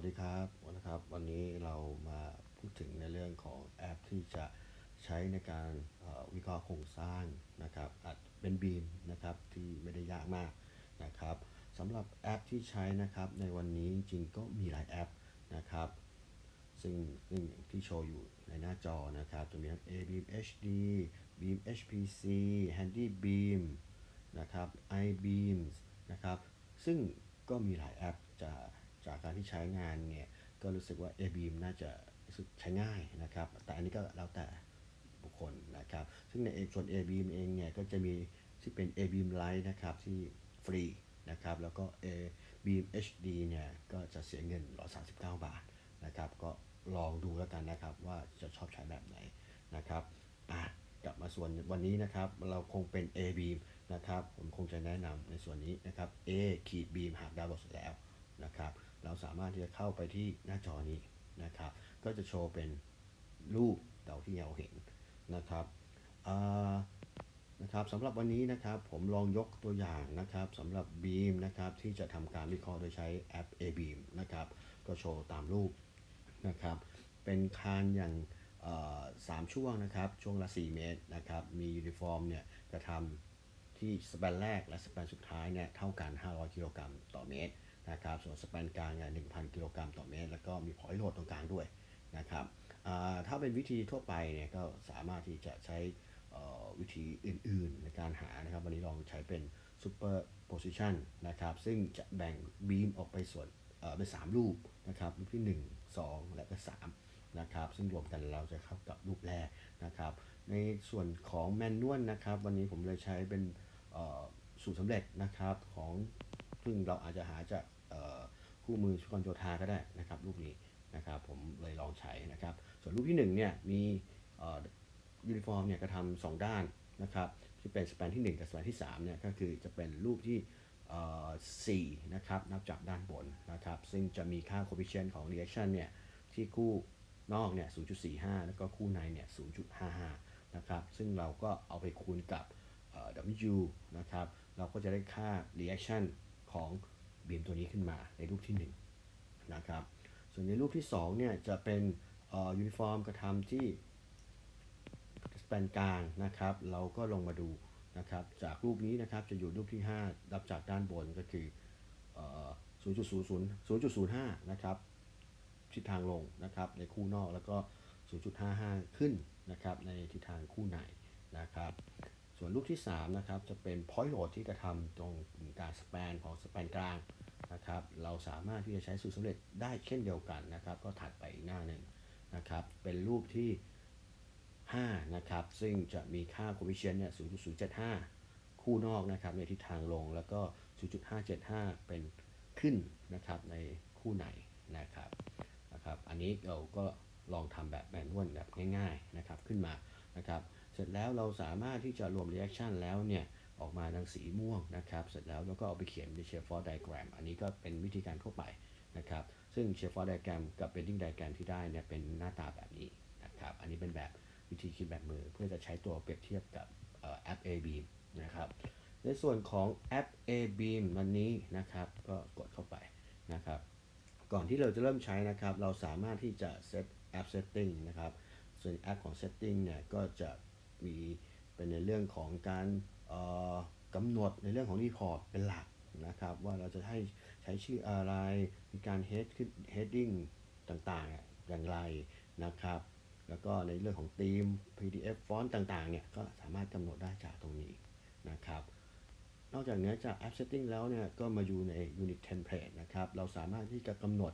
วัสดีครับนะครับ วันนี้เรามาพูดถึงในเรื่องของแอปที่จะใช้ในการวิเคราะห์โครงสร้างนะครับอาจเป็นบีมนะครับที่ไม่ได้ยากมากนะครับสำหรับแอปที่ใช้นะครับในวันนี้จริงก็มีหลายแอปนะครับซึ่งซึ่งที่โชว์อยู่ในหน้าจอนะครับจะมีทั้ง A Beam HD Beam HPC Handy Beam นะครับ iBeams นะครับซึ่งก็มีหลายแอปจาก จากการที่ใช้งานเนี่ยก็รู้สึกว่า A-Beam น่าจะรู้สึกใช้ง่ายนะครับ แต่อันนี้ก็แล้วแต่บุคคลนะครับ ซึ่งในเอกส่วน A-Beam เองเนี่ยก็จะมีที่เป็น A-Beam Lite นะครับที่ฟรีนะครับ แล้วก็ A-Beam HD เนี่ยก็จะเสียเงิน139 บาทนะครับ ก็ลองดูแล้วกันนะครับว่าจะชอบใช้แบบไหนนะครับอะกลับมาส่วนวันนี้นะครับ เราคงเป็น A-Beam นะครับ ผมคงจะแนะนำในส่วนนี้นะครับ A ขีด Beam หากดาวน์โหลดเสร็จแล้วนะครับ เราสามารถที่จะเข้าไปที่หน้าจอนี้นะครับ ก็จะโชว์เป็นรูปเต่าที่เราเห็นนะครับนะครับสำหรับวันนี้นะครับผมลองยกตัวอย่างนะครับสำหรับ Beam นะครับที่จะทำการวิเคราะห์โดยใช้แอป A-Beam นะครับก็โชว์ตามรูปนะครับเป็นคานอย่างสามช่วงนะครับช่วงละ 4 เมตรนะครับมียูนิฟอร์มเนี่ยจะทำที่สแปนแรกและสแปนสุดท้ายเนี่ยเท่ากัน 500 กิโลกรัมต่อเมตร นะครับส่วนสแปนกลางเนี่ย1,000กิโลกรัมต่อเมตร แล้วก็มีพอยต์โหลดตรงกลางด้วยนะครับถ้าเป็นวิธีทั่วไปเนี่ยก็สามารถที่จะใช้วิธีอื่นๆในการหานะครับ วันนี้ลองใช้เป็น superposition นนะครับ ซึ่งจะแบ่งบีมออกไปส่วนเป็นสามรูปนะครับ รูปที่ 1 2 และก็3นะครับ ซึ่งรวมกันเราจะเข้ากับรูปแรกนะครับ ในส่วนของแมนนวลนะครับ วันนี้ผมเลยใช้เป็นสูตรสำเร็จนะครับของซึ่งเราอาจจะหาจาก คู่มือชุกรโยธาก็ได้นะครับรูปนี้นะครับผมเลยลองใช้นะครับ ส่วนรูปที่1เนี่ยมียูนิฟอร์มเนี่ยกระทำสองด้านนะครับที่เป็นสแปนที่ 1 กับสแปนที่3เนี่ยก็คือจะเป็นรูปที่เอ่อ4นะครับนับจากด้านบนนะครับ ซึ่งจะมีค่า coefficient ของ reaction เนี่ยที่คู่นอกเนี่ย 0.45 แล้วก็คู่ในเนี่ย 0.55 นะครับ ซึ่งเราก็เอาไปคูณกับเอ่อ W นะครับ เราก็จะได้ค่า reaction ของ บีมตัวนี้ขึ้นมาในรูปที่1นนะครับ ส่วนในรูปที่2เนี่ยจะเป็นยูนิฟอร์มกระทำที่สแปนกลางนะครับ เราก็ลงมาดูนะครับ จากรูปนี้นะครับจะอยู่รูปที่ 5 รับจากด้านบนก็คือเอ่อ0.00 0.05 นะครับทิศทางลงนะครับในคู่นอกแล้วก็ 0.55 ขึ้นนะครับในทิศทางคู่ในนะครับ ส่วนรูปที่3นะครับจะเป็น point load ที่กระทำตรงการสแปนของสแปนกลางนะครับเราสามารถที่จะใช้สูตรสำเร็จได้เช่นเดียวกันนะครับ ก็ถัดไปอีกหน้าหนึ่งนะครับ เป็นรูปที่5นะครับซึ่งจะมีค่า coefficient เนี่ย0.075 คู่นอกนะครับในทิศทางลงแล้วก็ 0.575 เป็นขึ้นนะครับในคู่ในนะครับนะครับ อันนี้เราก็ลองทำแบบแมนนวลแบบง่ายๆนะครับขึ้นมานะครับ สร็จแล้วเราสามารถที่จะรวม reaction แล้วเนี่ยออกมาทางสีม่วงนะครับ เสร็จแล้วเราก็เอาไปเขียนใน Schaefer diagram อันนี้ก็เป็นวิธีการทั่วไปนะครับ ซึ่ง Schaefer diagram กับ bending diagram ที่ได้เนี่ยเป็นหน้าตาแบบนี้นะครับ อันนี้เป็นแบบวิธีคิดแบบมือเพื่อจะใช้ตัวเปรียบเทียบกับแอป A-Beam นะครับ ในส่วนของแอป A-Beam วันนี้นะครับ ก็กดเข้าไปนะครับ ก่อนที่เราจะเริ่มใช้นะครับ เราสามารถที่จะ set app setting นะครับ ส่วนแอปของ setting เนี่ยก็จะ มีเป็นในเรื่องของการกำหนดในเรื่องของ report เป็นหลักนะครับ ว่าเราจะให้ใช้ชื่ออะไร มีการ head ขึ้น heading ต่างๆอย่างไรนะครับ แล้วก็ในเรื่องของธีม PDF font ต่างๆเนี่ยก็สามารถกำหนดได้จากตรงนี้นะครับ นอกจากนี้จาก App Setting แล้วเนี่ยก็มาอยู่ใน Unit Template นะครับ เราสามารถที่จะกำหนด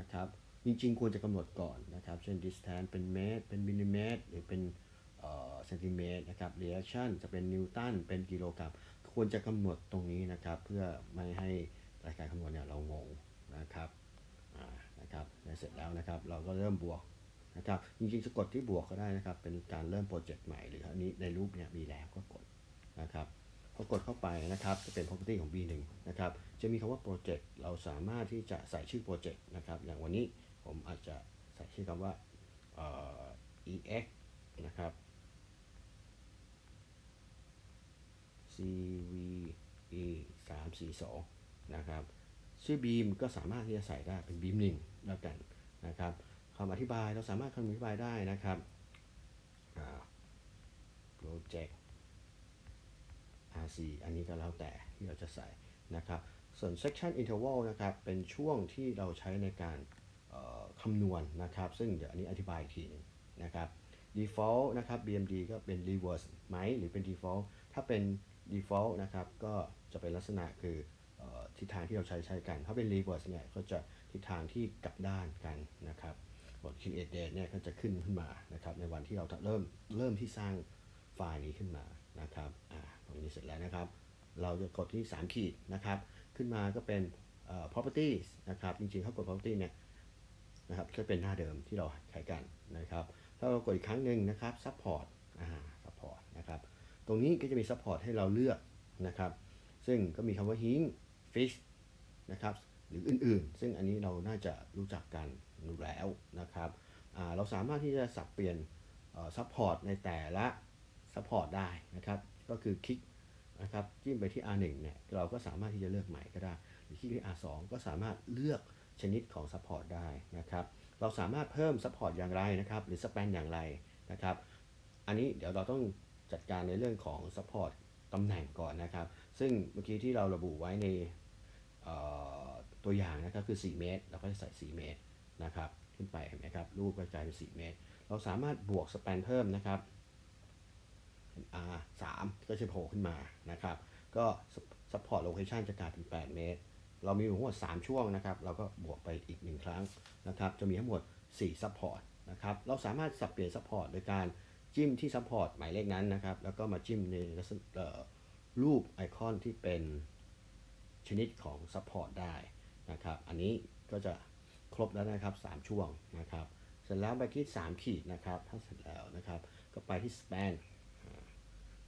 นะครับ จริงๆ ควรจะกำหนดก่อนนะครับ เช่น distance เป็นเมตร เป็นมิลลิเมตร หรือเป็น เซนติเมตรนะครับ reaction จะเป็นนิวตันเป็นกิโลกรัมควรจะกำหนดตรงนี้นะครับ เพื่อไม่ให้รายการคำนวณเนี่ยเรางงนะครับนะครับเสร็จแล้วนะครับ เราก็เริ่มบวกนะครับจริงๆจะกดที่บวกก็ได้นะครับ เป็นการเริ่มโปรเจกต์ใหม่หรืออันนี้ในรูปเนี่ยมีแล้วก็กดนะครับพอกดเข้าไปนะครับจะเป็น property ของ B1 นะครับจะมีคำว่า project เราสามารถที่จะใส่ชื่อ project นะครับอย่างวันนี้ผมอาจจะใส่ชื่อคำว่าเอ่อ ex นะครับ cve 342นะครับชื่อบีมก็สามารถที่จะใส่ได้เป็นบีมหนึ่งแล้วกันนะครับคำอธิบายเราสามารถคำอธิบายได้นะครับอ่า project RC อันนี้ก็แล้วแต่ที่เราจะใส่นะครับ ส่วน section interval นะครับเป็นช่วงที่เราใช้ในการคำนวณนะครับ ซึ่งเดี๋ยวอันนี้อธิบายอีกทีหนึงนะครับ default นะครับ BMD ก็เป็น reverse ไหมหรือเป็น default ถ้าเป็น default นะครับก็จะเป็นลักษณะคืออทิศทางที่เราใช้ใช้กัน ถ้าเป็น reverse เนี่ยก็จะทิศทางที่กลับด้านกันนะครับบท create date เนี่ยก็จะขึ้นขึ้นมานะครับในวันที่เราเริ่มเริ่มที่สร้างไฟล์นี้ขึ้นมานะครับอ่าตรงนี้เสร็จแล้วนะครับ เราจะกดที่ 3 ขีดนะครับ ขึ้นมาก็เป็นเอ่อ properties นะครับจริงๆถ้ากด property เนี่ยนะครับก็เป็นหน้าเดิมที่เราใช้กันนะครับ ถ้าเรากดอีกครั้งหนึ่งนะครับ support อ่า support นะครับ ตรงนี้ก็จะมี support ให้เราเลือกนะครับ ซึ่งก็มีคำว่า hing fish นะครับหรืออื่นๆ ซึ่งอันนี้เราน่าจะรู้จักกันอยู่แล้วนะครับ เราสามารถที่จะสับเปลี่ยนเอ่อ support ในแต่ละ support ได้นะครับ ก็คือคลิกนะครับจิ้มไปที่ R1 เนี่ยเราก็สามารถที่จะเลือกใหม่ก็ได้ หรือคลิกที่ R2 ก็สามารถเลือกชนิดของ Support ได้นะครับ เราสามารถเพิ่ม Support อย่างไรนะครับ หรือ Span อย่างไรนะครับ อันนี้เดี๋ยวเราต้อง จัดการในเรื่องของ Support ตำแหน่งก่อนนะครับ ซึ่งเมื่อกี้ที่เราระบุไว้ในตัวอย่างนะครับคือ 4 เมตร เราก็จะใส่ 4 เมตรนะครับ ขึ้นไปเห็นไหมครับ รูปก็กลายเป็น 4 เมตร เราสามารถบวก Span เพิ่มนะครับ R 3ก็จะโผล่ขึ้นมานะครับ ก็ support location จะกลายเป็น 8 เมตร เรามีทั้งหมด 3 ช่วงนะครับ เราก็บวกไปอีก 1 ครั้งนะครับ จะมีทั้งหมด4 support นะครับ เราสามารถสับเปลี่ยน support โดยการ จิ้มที่ support หมายเลขนั้นนะครับ แล้วก็มาจิ้มในลักษณะรูปไอคอนที่เป็นชนิดของ support ได้นะครับ อันนี้ก็จะครบแล้วนะครับ 3 ช่วงนะครับ เสร็จแล้วไปที่3ขีดนะครับ ถ้าเสร็จแล้วนะครับ ก็ไปที่ span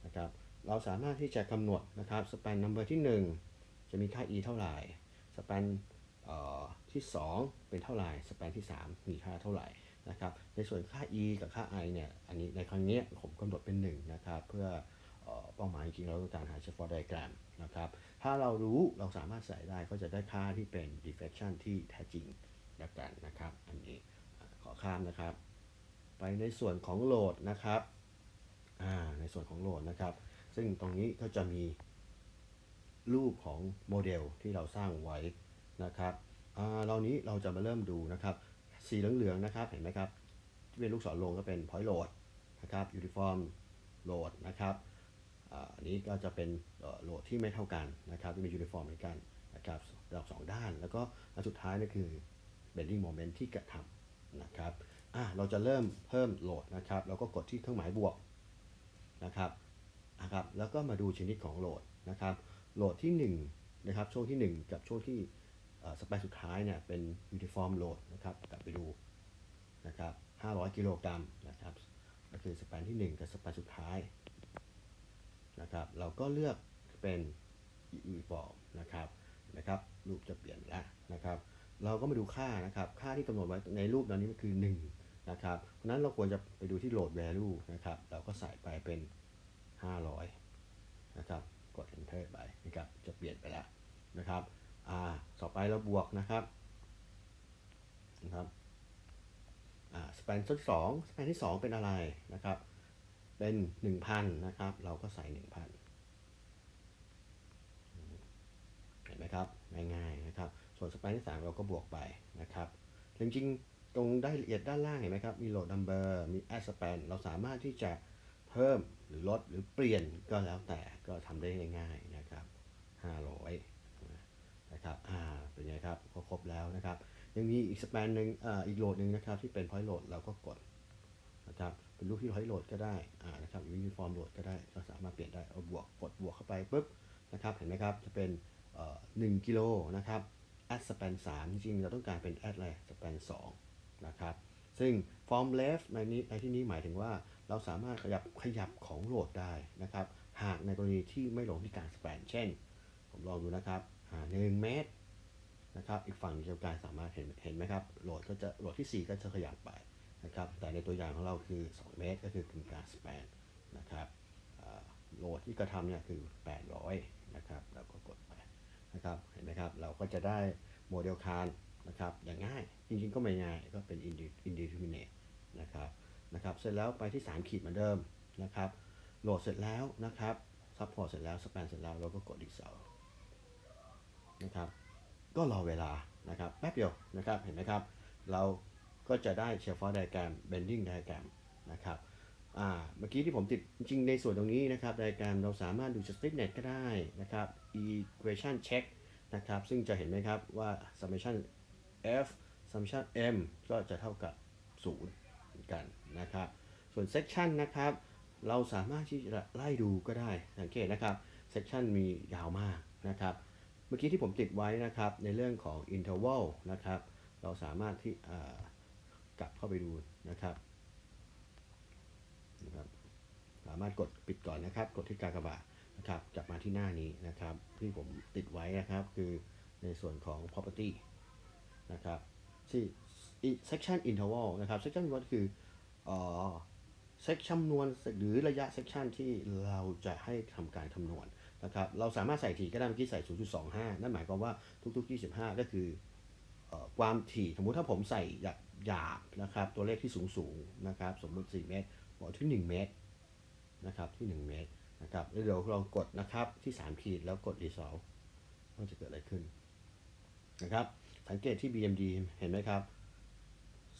นะครับ เราสามารถที่จะกำหนดนะครับส p ปน number ที่ 1 จะมีค่า e เท่าไหร่ส p ปนที่ 2 เป็นเท่าไหร่ส p ปนที่ 3 มีค่าเท่าไหร่ นะครับในส่วนค่า e กับค่า i เนี่ยอันนี้ในครั้งนี้ผมกำหนดเป็น1นะครับเพื่อเป้าหมายจริงเราต้องการหา Shepherd diagram นะครับถ้าเรารู้เราสามารถใส่ได้ก็จะได้ค่าที่เป็น deflection ที่แท้จริงแล้วกันนะครับ อันนี้ขอข้ามนะครับ ไปในส่วนของโหลดนะครับในส่วนของโหลดนะครับ ซึ่งตรงนี้ก็จะมีรูปของโมเดลที่เราสร้างไว้นะครับอ่าเรานี้เราจะมาเริ่มดูนะครับ สีเหลืองๆนะครับเห็นไหมครับที่เป็นลูกศรลงก็เป็น point load นะครับ uniform load นะครับอันนี้ก็จะเป็นโหลดที่ไม่เท่ากันนะครับที่มี uniform เหมือนกันนะครับดอกสองด้าน แล้วก็อันสุดท้ายนี่คือ bending moment ที่กระทำนะครับอ่าเราจะเริ่มเพิ่มโหลดนะครับแล้วก็กดที่เครื่องหมายบวกนะครับนะครับแล้วก็มาดูชนิดของโหลดนะครับโหลดที่1นะครับช่วงที่ 1 กับช่วงที่ สเปคสุดท้ายเนี่ยเป็นยูนิฟอร์มโหลดนะครับกลับไปดูนะครับ500 กิโลกรัมนะครับก็คือสเปนที่ 1 กับสเปนสุดท้ายนะครับเราก็เลือกเป็นยูนิฟอร์มนะครับนะครับรูปจะเปลี่ยนแล้วนะครับเราก็มาดูค่านะครับค่าที่กำหนดไว้ในรูปตอนนี้มันคือ 1 นะครับเพราะนั้นเราควรจะไปดูที่ load value นะครับเราก็ใส่ไปเป็น 500 นะครับกด enter ไปนะครับจะเปลี่ยนไปแล้วนะครับ อ่าต่อไปเราบวกนะครับนะครับอ่า span ที่สอง span ที่2เป็นอะไรนะครับ เป็น1,000นะครับ เราก็ใส่1,000เห็นไหมครับง่ายๆนะครับ ส่วน span ที่3เราก็บวกไปนะครับจริงๆตรงได้ละเอียดด้านล่างเห็นไหมครับ มี load number มี add span เราสามารถที่จะเพิ่มหรือลดหรือเปลี่ยนก็แล้วแต่ก็ทำได้ง่ายๆนะครับ500 นะครับอ่าเป็นไงครับก็ครบแล้วนะครับยังมีอีก span หนึ่งอ่าอีกโหลดหนึ่งนะครับที่เป็น point load เราก็กดนะครับเป็นรูปที่ point load ก็ได้อ่านะครับ uniform load ก็ได้ก็สามารถเปลี่ยนได้เอาบวกกดบวกเข้าไปปุ๊บนะครับเห็นไหมครับจะเป็นเอ่อ1กิโลนะครับ add span 3จริงเราต้องการเป็น add อะไร span 2นะครับซึ่ง form left ในนี้ในที่นี้หมายถึงว่าเราสามารถขยับขยับของโหลดได้นะครับ หากในกรณีที่ไม่ลงที่กลาง span เช่น ผมลองดูนะครับ อ่า1เมตรนะครับ อีกฝั่งเดียวกันสามารถเห็นเห็นไหมครับ โหลดก็จะโหลดที่ 4 ก็จะขยับไปนะครับ แต่ในตัวอย่างของเราคือ 2 เมตร ก็คือกึ่งกลาง span นะครับโหลดที่กระทำเนี่ยคือ 800 นะครับ แล้วก็กดไปนะครับ เห็นไหมครับ เราก็จะได้โมเดลคานนะครับ อย่างง่าย จริงๆ ก็ไม่ง่าย ก็เป็น indeterminate นะครับ นะครับ เสร็จแล้วไปที่ 3 ขีดเหมือนเดิมนะครับ โหลดเสร็จแล้วนะครับ ซัพพอร์ตเสร็จแล้ว สแปนเสร็จแล้ว เราก็กด install นะครับ ก็รอเวลานะครับแป๊บเดียวนะครับเห็นไหมครับ เราก็จะได้เชฟฟอร์ไดแกรม bending diagram นะครับอ่าเมื่อกี้ที่ผมติดจริงในส่วนตรงนี้นะครับไดแกรมเราสามารถดูจาก stiffness ก็ได้นะครับ equation check นะครับ ซึ่งจะเห็นไหมครับว่า summation f summation m ก็จะเท่ากับ 0 เหมือนกันนะครับ ส่วน section นะครับ เราสามารถที่จะไล่ดูก็ได้ สังเกตนะครับ section มียาวมากนะครับ เมื่อกี้ที่ผมติดไว้นะครับในเรื่องของ interval นะครับ เราสามารถที่กลับเข้าไปดูนะครับนะครับสามารถกดปิดก่อนนะครับ กดที่กากบาทนะครับกลับมาที่หน้านี้นะครับ ที่ผมติดไว้นะครับคือในส่วนของ property นะครับที่ section interval นะครับ section interval คือเอ่อเซ็กจำนวนหรือระยะเซกชันที่เราจะให้ทำการคำนวณ นะครับเราสามารถใส่ถี่ก็ได้เมื่อกี้ใส่ 0.25 นั่นหมายความว่าทุก ๆ 25 ก็คืออความถี่สมมุติถ้าผมใส่หยาบหยาบนะครับตัวเลขที่สูงสูงนะครับสมมุติ 4 เมตรบอกที่ 1 เมตรนะครับที่ 1 เมตรนะครับแล้วเดี๋ยวเรากดนะครับที่ 3 ขีดแล้วกด resolve ว่าจะเกิดอะไรขึ้นนะครับสังเกตที่ BMD เห็นไหมครับ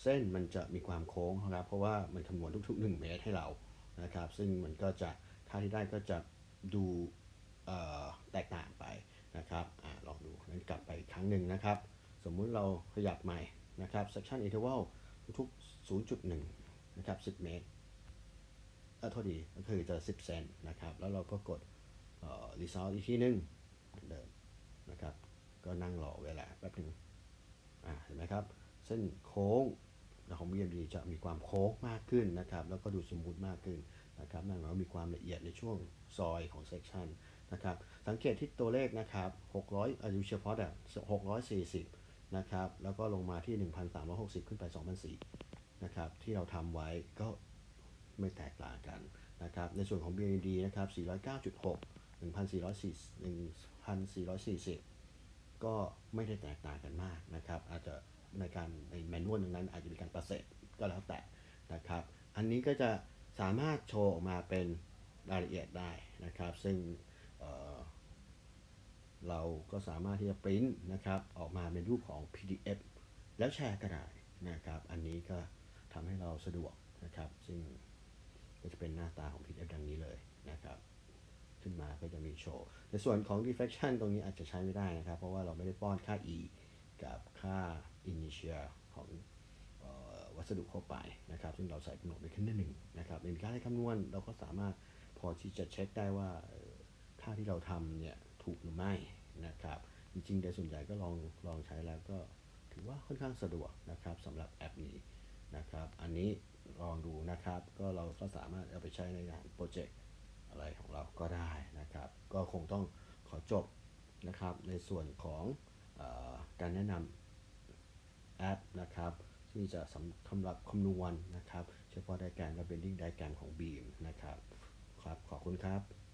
เส้นมันจะมีความโค้งนะครับเพราะว่ามันคำนวณทุกๆ 1 เมตรให้เรานะครับ ซึ่งมันก็จะค่าที่ได้ก็จะดู แตกต่างไปนะครับอลองดูนั้นกลับไปอีกครั้งหนึ่งนะครับ สมมุติเราขยับใหม่นะครับ section interval ทุก 0.1 นะครับ 10 เมตรเออโทษดีก็คือจะ 10 เซนนะครับ แล้วเราก็กดเอ่อ result อีกทีหนึ่งเหมือนเดิมนะครับ ก็นั่งรอเวลาแป๊บหนึ่งอ่าเห็นไหมครับ เส้นโค้งของ BMD จะมีความโค้งมากขึ้นนะครับ แล้วก็ดูสมูทมากขึ้นนะครับนั่นหมายว่ามีความละเอียดในช่วงซอยของเซ c ชัน นะครับ สังเกตที่ตัวเลขนะครับ 600 อายุเฉพาะแต่640 นะครับ แล้วก็ลงมาที่ 1,360 ขึ้นไป 2,004นะครับ ที่เราทำไว้ก็ไม่แตกต่างกันนะครับ ในส่วนของ BMD นะครับ 409.6 1,440 1,440 ก็ไม่ได้แตกต่างกันมากนะครับ อาจจะในการในแมนนวลตรงนั้นอาจจะมีการประเสริฐก็แล้วแต่นะครับ อันนี้ก็จะสามารถโชว์ออกมาเป็นรายละเอียดได้นะครับ ซึ่ง เเราก็สามารถที่จะปริ้นนะครับออกมาเป็นรูปของ PDF แล้วแชร์ก็ได้นะครับ อันนี้ก็ทำให้เราสะดวกนะครับ ซึ่งก็จะเป็นหน้าตาของ PDF ดังนี้เลยนะครับ ขึ้นมาก็จะมีโชว์ในส่วนของ deflection ตรงนี้อาจจะใช้ไม่ได้นะครับ เพราะว่าเราไม่ได้ป้อนค่า e กับค่า initial ของวัสดุเข้าไปนะครับ ซึ่งเราใส่กำหนดไว้ขึ้นหนึ่งนะครับในการให้คำนวณเราก็สามารถพอที่จะเช็คได้ว่าาที่เราทำเนี่ยถูกหรือไม่นะครับ จริงๆโดยส่วนใหญ่ก็ลองลองใช้แล้วก็ถือว่าค่อนข้างสะดวกนะครับสำหรับแอปนี้นะครับ อันนี้ลองดูนะครับ ก็เราก็สามารถเอาไปใช้ในงานโปรเจกต์อะไรของเราก็ได้นะครับ ก็คงต้องขอจบนะครับในส่วนของออการแนะนำแอปนะครับที่จะสำสำหรับคำนวณนะครับ เฉพาะไดแกรและ bending ไดแกรของ Beam นะครับครับ ขอบคุณครับ